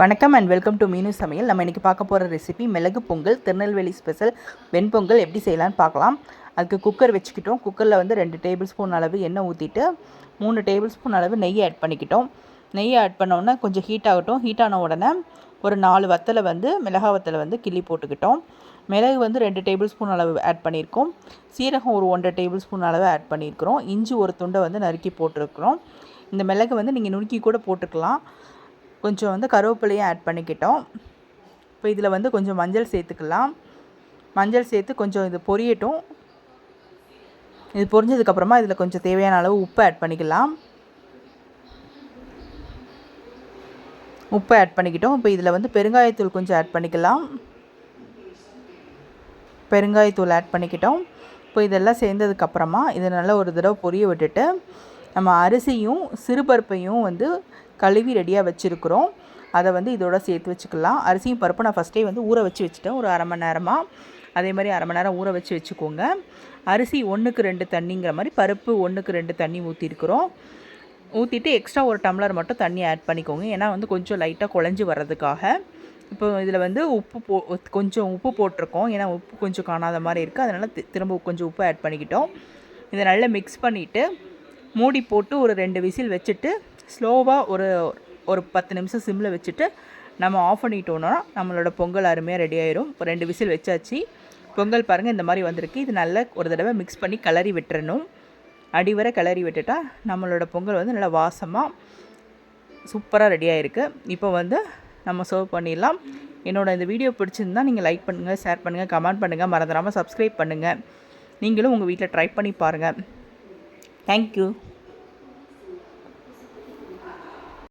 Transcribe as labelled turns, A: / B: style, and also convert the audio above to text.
A: வணக்கம் and welcome to மீனு சமையல். நம்ம இன்றைக்கி பார்க்க போகிற ரெசிபி மிளகு பொங்கல் திருநெல்வேலி ஸ்பெஷல் வெண்பொங்கல் எப்படி செய்யலான்னு பார்க்கலாம். அதுக்கு குக்கர் வச்சுக்கிட்டோம். குக்கரில் வந்து ரெண்டு டேபிள் ஸ்பூன் அளவு எண்ணெய் ஊற்றிட்டு மூணு டேபிள் ஸ்பூன் அளவு நெய் ஆட் பண்ணிக்கிட்டோம். நெய் ஆட் பண்ணோன்னே கொஞ்சம் ஹீட் ஆகட்டும். ஹீட் ஆன உடனே ஒரு நாலு வத்தலை வந்து மிளகா வத்தலை வந்து கிள்ளி போட்டுக்கிட்டோம். மிளகு வந்து ரெண்டு டேபிள் ஸ்பூன் அளவு ஆட் பண்ணியிருக்கோம். சீரகம் ஒரு ஒன்றரை டேபிள் ஸ்பூன் அளவு ஆட் பண்ணியிருக்கிறோம். இஞ்சி ஒரு துண்டை வந்து நறுக்கி போட்டிருக்கிறோம். இந்த மிளகு வந்து நீங்கள் நுணுக்கி கூட போட்டுக்கலாம். கொஞ்சம் வந்து கருவேப்பிலையும் ஆட் பண்ணிக்கிட்டோம். இப்போ இதில் வந்து கொஞ்சம் மஞ்சள் சேர்த்துக்கலாம். மஞ்சள் சேர்த்து கொஞ்சம் இது பொரியட்டும். இது பொரிஞ்சதுக்கப்புறமா இதில் கொஞ்சம் தேவையான அளவு உப்பு ஆட் பண்ணிக்கலாம். உப்பு ஆட் பண்ணிக்கிட்டோம். இப்போ இதில் வந்து பெருங்காயத்தூள் கொஞ்சம் ஆட் பண்ணிக்கலாம். பெருங்காயத்தூள் ஆட் பண்ணிக்கிட்டோம். இப்போ இதெல்லாம் சேர்ந்ததுக்கப்புறமா இதை நல்லா ஒரு தடவை பொரிய விட்டுட்டு நம்ம அரிசியும் சிறுபருப்பையும் வந்து கழுவி ரெடியாக வச்சுருக்குறோம். அதை வந்து இதோட சேர்த்து வச்சுக்கலாம். அரிசியும் பருப்பு நான் ஃபஸ்ட்டே வந்து ஊற வச்சு வச்சுட்டேன். ஒரு அரை மணி நேரமாக அதே மாதிரி அரை மணி நேரம் ஊற வச்சு வச்சுக்கோங்க. அரிசி ஒன்றுக்கு ரெண்டு தண்ணிங்கிற மாதிரி பருப்பு ஒன்றுக்கு ரெண்டு தண்ணி ஊற்றிருக்குறோம் ஊற்றிட்டு எக்ஸ்ட்ரா ஒரு டம்ளர் மட்டும் தண்ணி ஆட் பண்ணிக்கோங்க. ஏன்னா வந்து கொஞ்சம் லைட்டாக குழஞ்சி வர்றதுக்காக. இப்போ இதில் வந்து உப்பு போ கொஞ்சம் உப்பு போட்டிருக்கோம். ஏன்னா உப்பு கொஞ்சம் காணாத மாதிரி இருக்குது அதனால் திரும்ப கொஞ்சம் உப்பு ஆட் பண்ணிக்கிட்டோம். இதை நல்லா மிக்ஸ் பண்ணிவிட்டு மூடி போட்டு ஒரு ரெண்டு விசில் வச்சுட்டு ஸ்லோவாக ஒரு ஒரு பத்து நிமிஷம் சிம்மில் வச்சுட்டு நம்ம ஆஃப் பண்ணிட்டோன்னா நம்மளோட பொங்கல் அருமையாக ரெடி ஆயிரும். இப்போ ரெண்டு விசில் வச்சாச்சு. பொங்கல் பாருங்கள் இந்த மாதிரி வந்திருக்கு. இது நல்லா ஒரு தடவை மிக்ஸ் பண்ணி கிளறி விட்டுறணும். அடிவரை கிளறி விட்டுட்டா நம்மளோட பொங்கல் வந்து நல்லா வாசமாக சூப்பராக ரெடி ஆகிருக்கு இப்போ வந்து நம்ம சர்வ் பண்ணிடலாம். என்னோடய இந்த வீடியோ பிடிச்சிருந்தால் நீங்கள் லைக் பண்ணுங்கள் ஷேர் பண்ணுங்கள் கமெண்ட் பண்ணுங்கள் மறந்துடாமல் சப்ஸ்கிரைப் பண்ணுங்கள் நீங்களும் உங்கள் வீட்டில் ட்ரை பண்ணி பாருங்கள் தேங்க்யூ